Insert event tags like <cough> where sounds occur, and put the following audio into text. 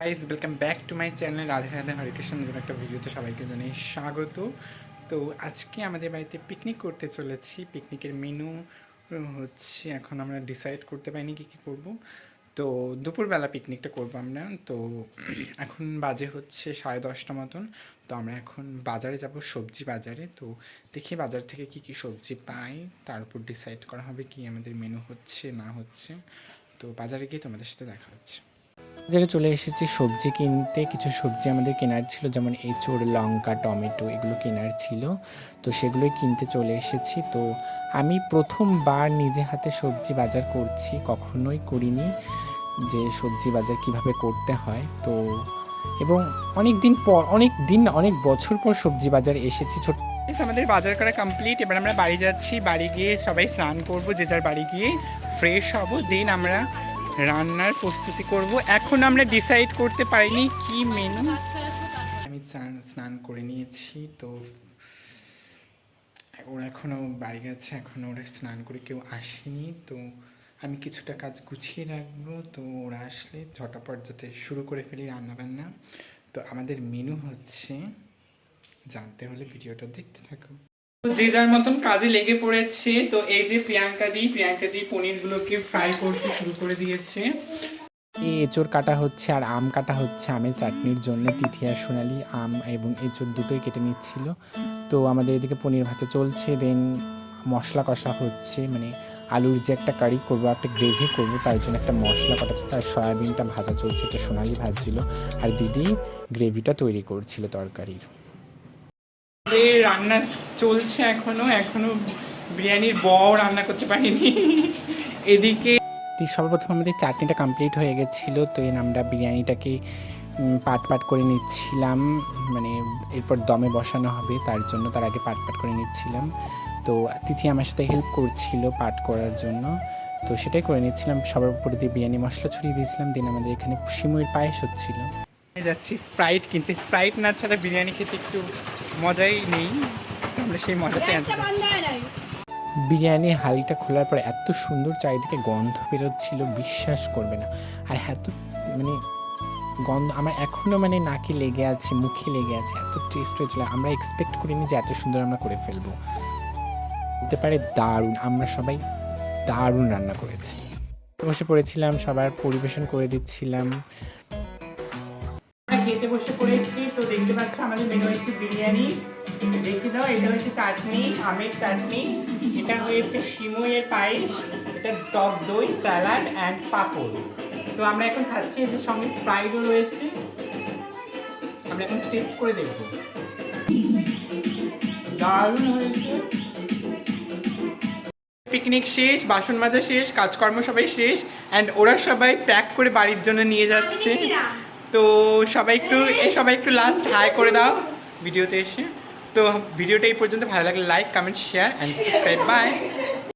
Guys welcome back to my channel Radhe Radhe Harikrishna নতুন একটা ভিডিওতে সবাইকে জানাই স্বাগত। তো আজকে আমাদের বাড়িতে পিকনিক করতে চলেছি। পিকনিকের মেনু হচ্ছে এখন আমরা ডিসাইড করতে পারিনি কী কী করব। তো দুপুরবেলা পিকনিকটা করব আমরা। তো <clears throat> এখন বাজে হচ্ছে সাড়ে দশটা মতন। তো আমরা এখন বাজারে যাব, সবজি বাজারে। তো দেখি বাজার থেকে কি কি সবজি পাই। তার উপর ডিসাইড করা হবে কি আমাদের মেনু হচ্ছে, না হচ্ছে। তো বাজারে গিয়ে তোমাদের সাথে দেখা হচ্ছে। বাজারে চলে এসেছি, সবজি কিনতে। কিছু সবজি আমাদের কেনার ছিল, যেমন এঁচড়, লঙ্কা, টমেটো, এগুলো কেনার ছিল। তো সেগুলোই কিনতে চলে এসেছি। তো আমি প্রথমবার নিজে হাতে সবজি বাজার করছি, কখনোই করিনি যে সবজি বাজার কীভাবে করতে হয়। তো এবং অনেক দিন পর, অনেক দিন, অনেক বছর পর সবজি বাজার এসেছি, ছোট আমাদের বাজার করা কমপ্লিট এবার আমরা বাড়ি যাচ্ছি, বাড়ি গিয়ে সবাই স্নান করব, যে যার বাড়ি গিয়ে ফ্রেশ হব। দেন আমরা রান্নার প্রস্তুতি করব। এখন আমরা ডিসাইড করতে পারিনি কি মেনু আমি স্নান করে নিয়েছি, তো ওরা এখনও বাড়ি গেছে এখনও ওরা স্নান করে কেউ আসেনি, তো আমি কিছুটা কাজ গুছিয়ে রাখব, তো ওরা আসলে ঝটাপট যাতে শুরু করে ফেলি রান্নাবান্না। তো আমাদের মেনু হচ্ছে, জানতে হলে ভিডিওটা দেখতে থাকো। যে যার মতন কাজে লেগে পড়েছে, তো এই যে প্রিয়াঙ্কা দি প্রিয়াঙ্কা দি পনিরগুলোকে ফ্রাই করতে শুরু করে দিয়েছে। এই কাটা হচ্ছে আর আম কাটা হচ্ছে আমের চাটনির জন্য। তিথি আর সোনালি আম এবং এঁচড় দুটোই কেটে নিচ্ছিল। তো আমাদের এদিকে পনির ভাজা চলছে দেন মশলা কষা হচ্ছে। মানে আলুর যে একটা কারি করব, একটা গ্রেভি করব, তার জন্য একটা মশলা কটা হচ্ছে আর সয়াবিনটা ভাজা চলছে এটা সোনালি ভাজছিল। আর দিদি গ্রেভিটা তৈরি করছিল তরকারির। রান্না চলছে এখনও এখনও বিরিয়ানির বও রান্না করতে পারিনি। এদিকে সর্বপ্রথম আমাদের চাটনিটা কমপ্লিট হয়ে গেছিল, তো এই আমরা বিরিয়ানিটাকে পাট পাট করে নিচ্ছিলাম মানে এরপর দমে বসানো হবে, তার জন্য তার আগে পাট পাট করে নিচ্ছিলাম। তো তিথি আমার সাথে হেল্প করছিল পাট করার জন্য, তো সেটাই করে নিচ্ছিলাম। সবার উপরে দিয়ে বিরিয়ানি মশলা ছড়িয়ে দিয়েছিলাম, দিন আমাদের এখানে সিমুইয়ের পায়েস হচ্ছিল। যাচ্ছি স্প্রাইট কিনতে। স্প্রাইট না ছাড়া বিরিয়ানি খেতে একটু মজাই নেই। আমরা সেই মজাতে আনতে। বিরিয়ানির হাঁড়িটা খোলার পর এত সুন্দর চারিদিকে গন্ধ বেরোচ্ছিল বিশ্বাস করবে না। আর এত মানে গন্ধ আমার এখনও মানে নাকে লেগে আছে মুখে লেগে আছে এত টেস্ট হয়েছিল। আমরা এক্সপেক্ট করিনি যে এত সুন্দর আমরা করে ফেলব। বলতে পারে দারুণ আমরা সবাই দারুণ রান্না করেছি। বসে পড়েছিলাম সবার পরিবেশন করে দিচ্ছিলাম। খেতে বসে পড়েছি। তো দেখতে পাচ্ছ আমাদের মেনু হয়েছে বিরিয়ানি। দেখে দাও, এটা হচ্ছে চাটনি, আমের চাটনি। এটা হয়েছে সিমইয়ের পায়েস, এটা টক দই, স্যালাড অ্যান্ড পাপড়। তো আমরা এখন খাচ্ছি এর সঙ্গে স্প্রাইটও রয়েছে। আমরা এখন টেস্ট করে দেখব। দারুণ হয়েছে। পিকনিক শেষ, বাসন মাজা শেষ, কাজকর্ম সবাই শেষ অ্যান্ড ওরা সবাই প্যাক করে বাড়ির জন্য নিয়ে যাচ্ছে। তো সবাই একটু সবাই একটু লাস্ট হাই করে দাও ভিডিওতে এসে। তো ভিডিওটা এই পর্যন্ত, ভালো লাগলে like comment share and subscribe bye